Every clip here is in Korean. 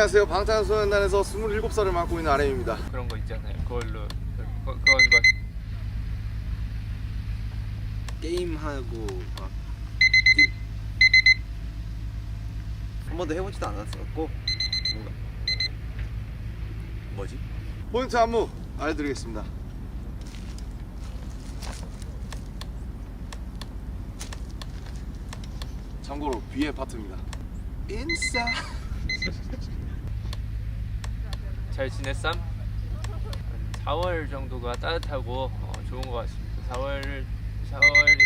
안녕하세요. 방탄소년단에서 27살을 맡고 있는 RM입니다. 그런 거 있잖아요. 그걸로 그, 거, 그거 이거 게임하고 막한 번도 해보지도 않았었고 뭔가 뭐지? 포인트 안무 알려드리겠습니다. 참고로 B의 파트입니다. 인싸. 잘 지냈쌈? 4월 정도가 따뜻하고 어, 좋은 것 같습니다. 4월 4월이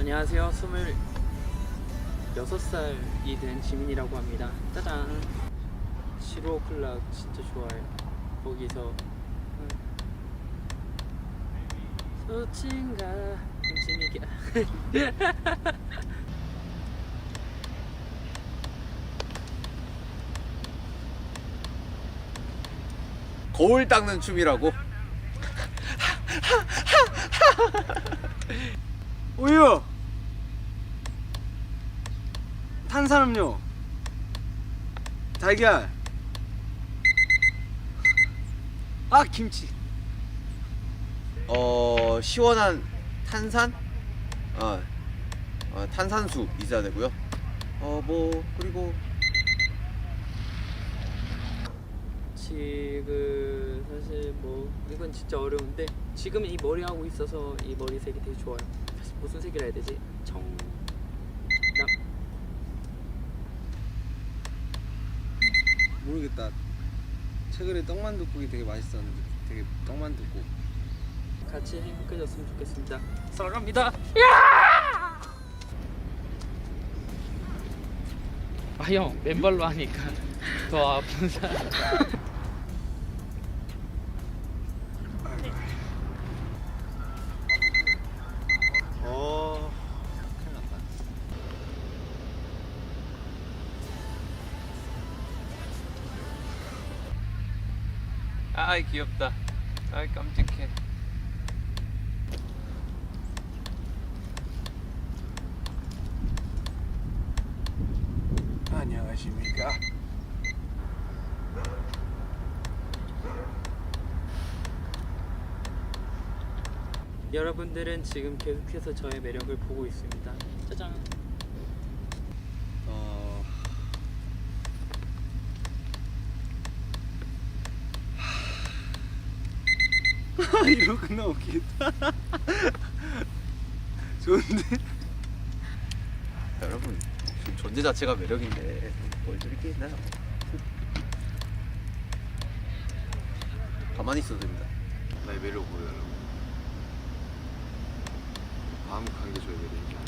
안녕하세요. 26살이 된 지민이라고 합니다. 짜잔. 시로 클락 진짜 좋아해요. 거기서 음. 소친가 지민이가 거울 닦는 춤이라고? 우유 탄산음료 달걀 아 김치 어 시원한 탄산? 어, 어 탄산수 있어야 되고요. 어 뭐 그리고 지금 이건 진짜 어려운데 지금 이 머리 하고 있어서 이 머리 색이 되게 좋아요. 무슨 색이라 해야 되지? 청 남... 모르겠다 최근에 떡만둣국이 되게 맛있었는데 되게 떡만둣국 같이 행복해졌으면 좋겠습니다. 사랑합니다. 아 형 맨발로 하니까 더 아픈 사람. 아 귀엽다. 아 깜찍해. 안녕하십니까. 여러분들은 지금 계속해서 저의 매력을 보고 있습니다. 짜잔. 이러고 끝나 웃기겠다 좋은데? 여러분 지금 존재 자체가 매력인데 뭘 저렇게 있나요? 가만히 있어도 됩니다. 나의 매력 보여요. 마음 강게 줘야 돼.